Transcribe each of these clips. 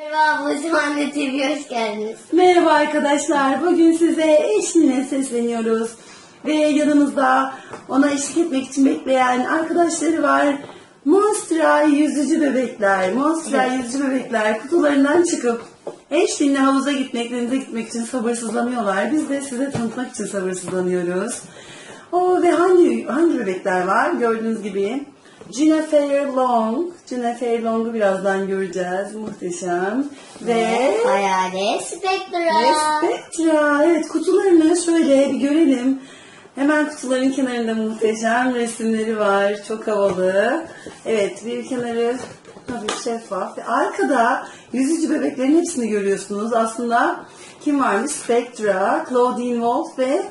Merhaba ablacığım anne TV hoş geldiniz. Merhaba arkadaşlar. Bugün size eşliğine sesleniyoruz. Ve yanımızda ona eşlik etmek için bekleyen arkadaşları var. Monstera yüzücü bebekler. Monstera Evet. yüzücü bebekler kutularından çıkıp eşliğine havuza gitmek, denize gitmek için sabırsızlanıyorlar. Biz de size tanıtmak için sabırsızlanıyoruz. O ve hangi hangi bebekler var? Gördüğünüz gibi Jennifer Long. Jennifer Long'u birazdan göreceğiz. Muhteşem. Ve Hayalet Spectra. ve Spectra. Evet kutularını şöyle bir görelim. Hemen kutuların kenarında muhteşem resimleri var. Çok havalı. Evet bir kenarı tabii şeffaf. Ve arkada yüzücü bebeklerin hepsini görüyorsunuz. Aslında kim varmış? Spectra, Claudine Wolf ve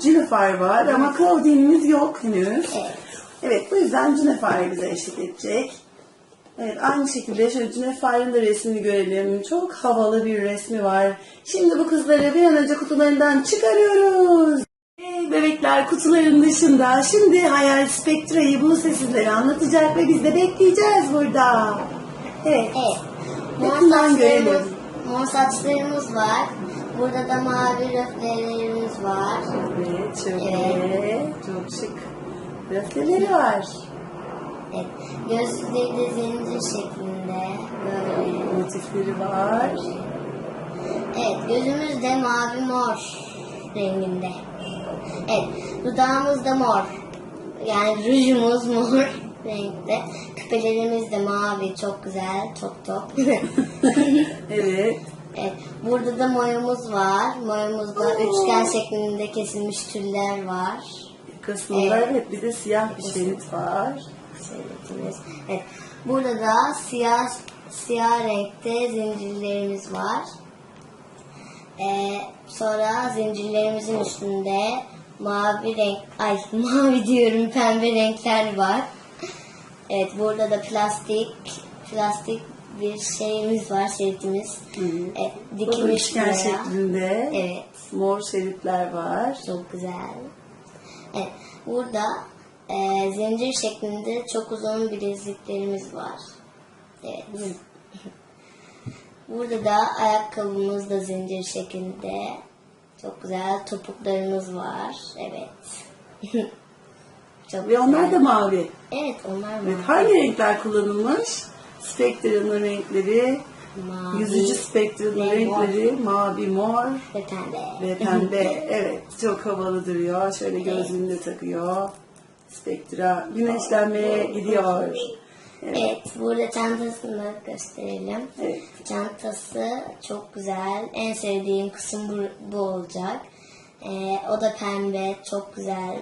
Jennifer var. Ama Claudine'imiz yok henüz. Evet. Evet bu yüzden Jennifer bize eşlik edecek. Evet aynı şekilde şöyle Jennifer'ın da resmini görelim. Çok havalı bir resmi var. Şimdi bu kızları bir an önce kutularından çıkarıyoruz. Hey bebekler kutuların dışında. Şimdi Hayal Spectra'yı bu sizlere anlatacak ve biz de bekleyeceğiz burada. Evet. Evet. Mor Yakından saçlarımız, görelim. mor saçlarımız var. Burada da mavi röflelerimiz var. Evet şöyle çok şık röfleleri var. Evet. Gözlükleri de zincir şeklinde. Böyle. Motifleri var. Evet. Gözümüz de mavi mor renginde. Evet. Dudağımız da mor. Yani rujumuz mor renkte. Küpelerimiz de mavi. Çok güzel. Çok top. Evet. Evet, burada da moyamız var. Moyamızda Oo. üçgen şeklinde kesilmiş tüller var. Kısmında Evet. evet bir de siyah bir şerit var. Şeritimiz. Evet, burada da siyah siyah renkte zincirlerimiz var. Ee, sonra zincirlerimizin üstünde mavi renk, ay mavi diyorum pembe renkler var. Evet, burada da plastik plastik bir şeyimiz var, şeritimiz. Evet, dikilmiş şeklinde. Evet. Mor şeritler var. Çok güzel. Evet, burada e, zincir şeklinde çok uzun bileziklerimiz var. Evet. Burada da ayakkabımız da zincir şeklinde. Çok güzel topuklarımız var. Evet. çok Ve onlar da mavi. Evet, onlar Evet, mavi. hangi renkler kullanılmış? Spectra'nın renkleri, Mavi yüzücü Spectra'nın ve mor. renkleri mavi, mor ve pembe. ve pembe. evet, çok havalı duruyor. Şöyle gözlüğünü de takıyor. Spectra güneşlenmeye gidiyor. Evet. Evet, burada çantasını gösterelim. Evet. Çantası çok güzel. En sevdiğim kısım bu, bu olacak. Ee, o da pembe, çok güzel.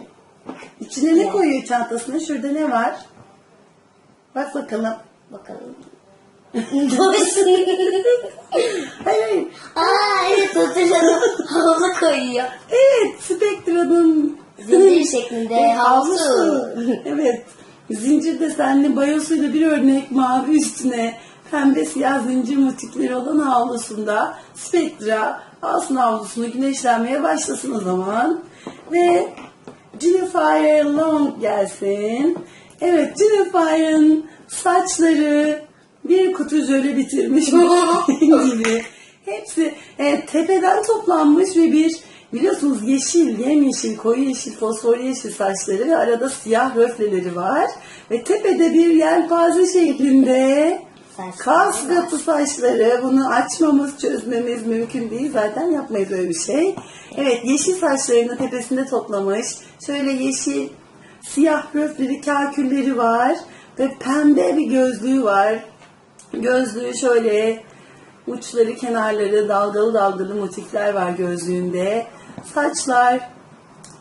İçine ne Evet. koyuyor çantasına? Şurada ne var? Bak bakalım. Bakalım. Dursun. Hayır. Aa evet hatırladım. Havlu koyuyor. Evet, Spectra'nın Zincir şeklinde havlusu. evet. Zincir desenli bayosuyla bir örnek mavi üstüne pembe siyah zincir motifleri olan havlusunda Spectra alsın havlusunu güneşlenmeye başlasın o zaman. Ve Jennifer Long gelsin. Evet Jennifer'ın saçları bir kutu jöle bitirmiş gibi. Hepsi evet, tepeden toplanmış ve bir biliyorsunuz yeşil, yemyeşil, koyu yeşil, fosfor yeşil saçları ve arada siyah röfleleri var. Ve tepede bir yelpaze şeklinde kas katı saçları. Bunu açmamız, çözmemiz mümkün değil. Zaten yapmayız öyle bir şey. Evet, yeşil saçlarını tepesinde toplamış. Şöyle yeşil, siyah röfleri, kakülleri var. Ve pembe bir gözlüğü var. Gözlüğü şöyle uçları kenarları dalgalı dalgalı motifler var gözlüğünde. Saçlar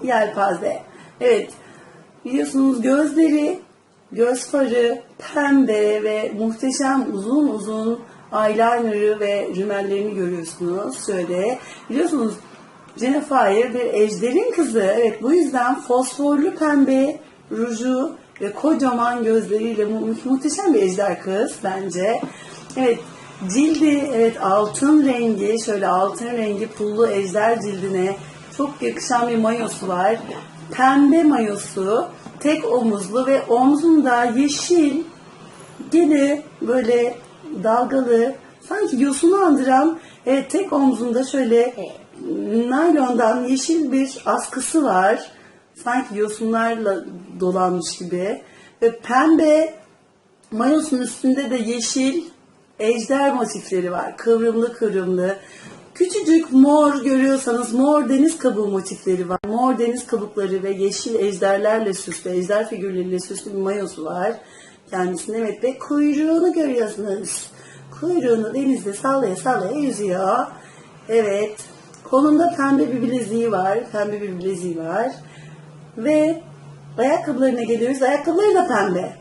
yelpaze. Evet biliyorsunuz gözleri göz farı pembe ve muhteşem uzun uzun eyeliner'ı ve rümellerini görüyorsunuz. Şöyle biliyorsunuz Jennifer bir ejderin kızı. Evet bu yüzden fosforlu pembe ruju ve kocaman gözleriyle mu- muhteşem bir ejder kız bence. Evet cildi evet altın rengi şöyle altın rengi pullu ejder cildine çok yakışan bir mayosu var. Pembe mayosu tek omuzlu ve omzunda yeşil gene böyle dalgalı sanki yosunu andıran evet, tek omzunda şöyle naylondan yeşil bir askısı var. Sanki yosunlarla dolanmış gibi. Ve pembe mayosun üstünde de yeşil ejder motifleri var. Kıvrımlı kıvrımlı. Küçücük mor görüyorsanız mor deniz kabuğu motifleri var. Mor deniz kabukları ve yeşil ejderlerle süslü, ejder figürleriyle süslü bir mayosu var. Kendisinde evet ve kuyruğunu görüyorsunuz. Kuyruğunu denizde sallaya sallaya yüzüyor. Evet. Kolunda pembe bir bileziği var. Pembe bir bileziği var. Ve ayakkabılarına geliyoruz. Ayakkabıları da pembe.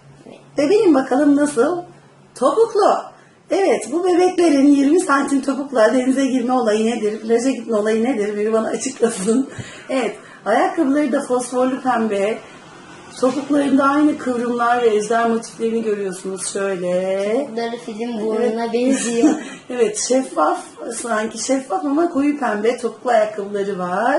Ve benim bakalım nasıl? Topuklu. Evet bu bebeklerin 20 santim topukla denize girme olayı nedir? Plaja gitme olayı nedir? Biri bana açıklasın. Evet ayakkabıları da fosforlu pembe. Topuklarında aynı kıvrımlar ve ejder motiflerini görüyorsunuz şöyle. Bunları film burnuna benziyor. evet şeffaf sanki şeffaf ama koyu pembe topuklu ayakkabıları var.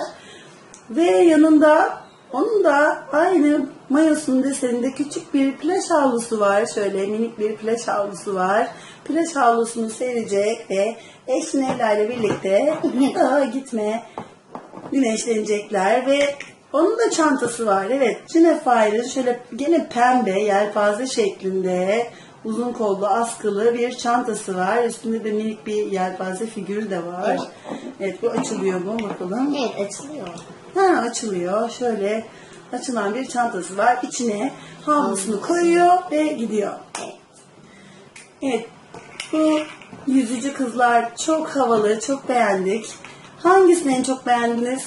Ve yanında onun da aynı mayosunun deseninde küçük bir plaj havlusu var. Şöyle minik bir plaj havlusu var. Plaj havlusunu serecek ve eşinlerle birlikte daha gitme güneşlenecekler ve onun da çantası var. Evet, Cinefire'ın şöyle gene pembe, yelpaze şeklinde uzun kollu askılı bir çantası var. Üstünde de minik bir yelpaze figürü de var. Evet, bu açılıyor mu bakalım. evet açılıyor. Ha, açılıyor. Şöyle açılan bir çantası var. İçine havlusunu koyuyor ve gidiyor. Evet. Bu yüzücü kızlar çok havalı, çok beğendik. Hangisini en çok beğendiniz?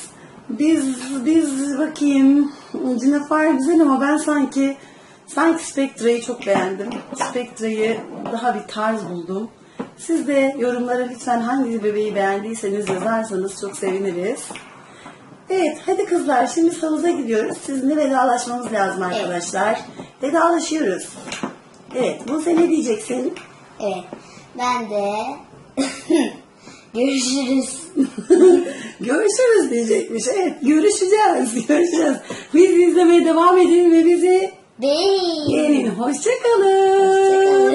Biz biz bakayım. Cinefire güzel ama ben sanki sanki Spectre'yi çok beğendim. Spectre'yi daha bir tarz buldum. Siz de yorumlara lütfen hangi bebeği beğendiyseniz yazarsanız çok seviniriz. Evet hadi kızlar şimdi havuza gidiyoruz. Sizinle vedalaşmamız lazım arkadaşlar. Vedalaşıyoruz. Evet Buse ne diyeceksin? Evet. Ben de görüşürüz. Görüşürüz diyecekmiş. Evet görüşeceğiz. Görüşeceğiz. Biz izlemeye devam edin ve bizi Beğenin. beğenin. Hoşçakalın. Hoşçakalın.